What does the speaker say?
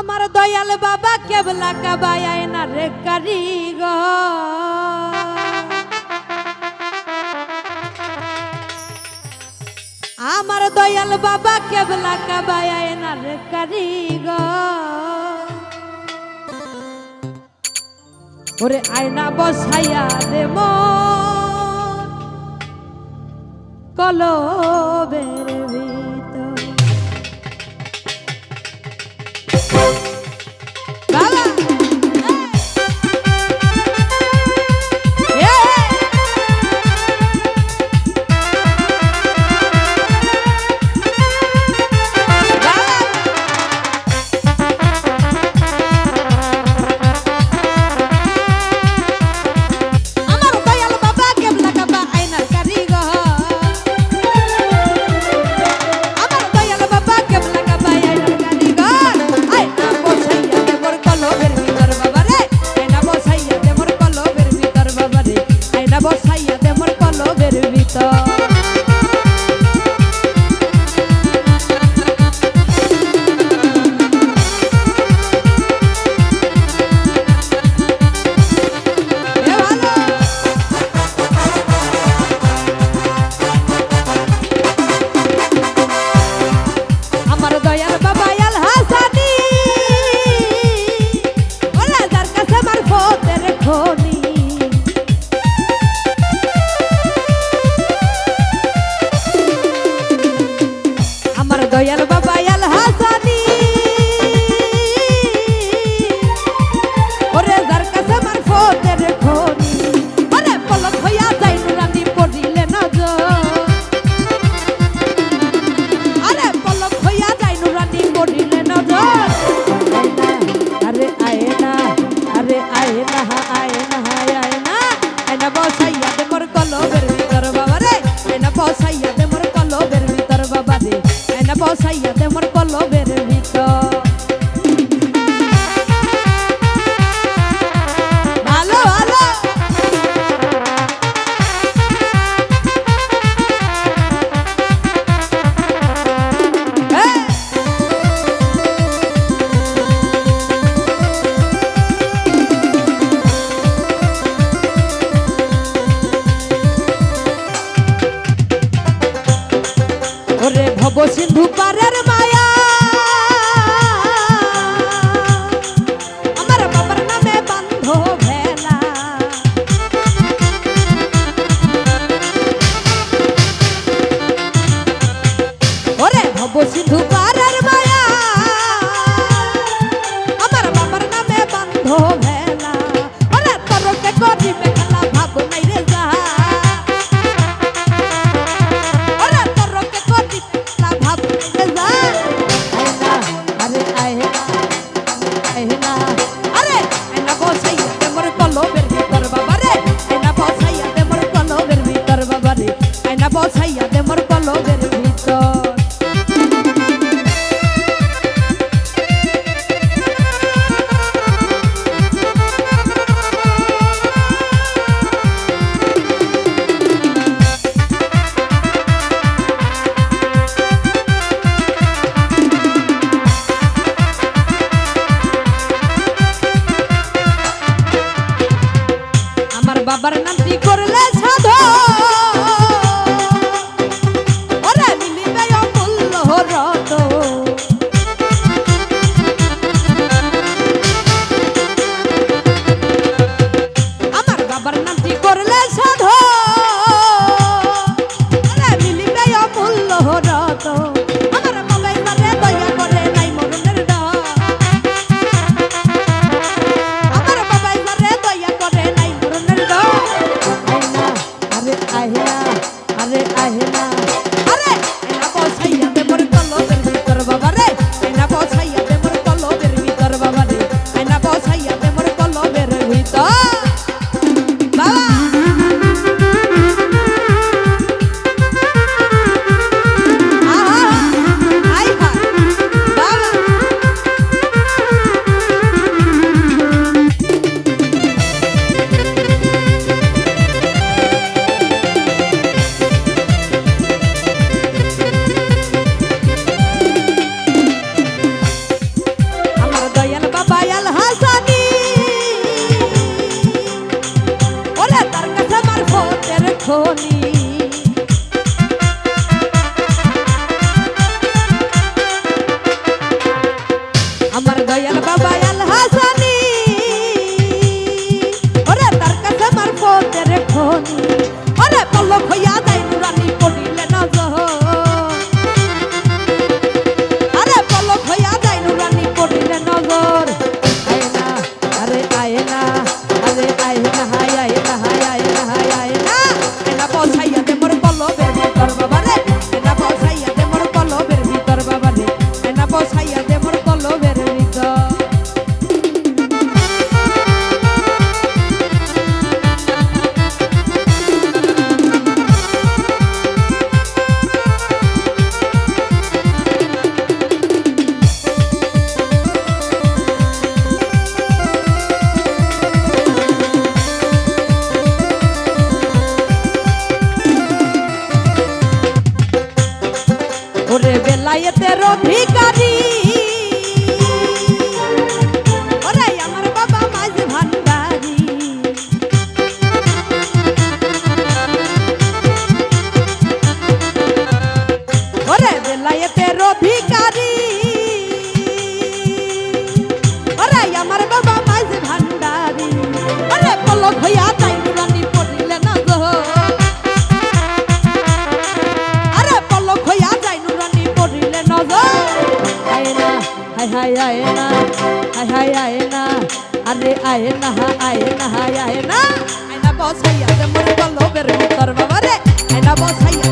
আমার দয়াল বাবা কেবলা কাবায় না রে কারি গ আমার দয়াল বাবা কেবলা কাবায় না রে কারি গ ওরে আয়না বসাইয়া রে মন। রে দয়াল বাবা, আল হাসানি। ওরে যার কাছে আমার ফোনের খনি, ওরে পলক হইয়া যাই নুরানি পড়িলে নজর। আরে পলক হইয়া যাই নুরানি পড়িলে নজর। আরে আয় না, আরে আয় না আয় না আয় না। আয় না বসাইয়া দে মোর কলবের ভিতর বাবা রে আয় না বসাইয়া ভাসাইয়া দেমর নব সিন্ধু বসাইয়া দেবর ভিকারী হায় আয় না, হায় হায় আয় না, আরে আয় না হা আয় না, হায় আয় না। আয়না বসাইয়া মোর কলবের ভিতর বাবা রে আয়না বসাইয়া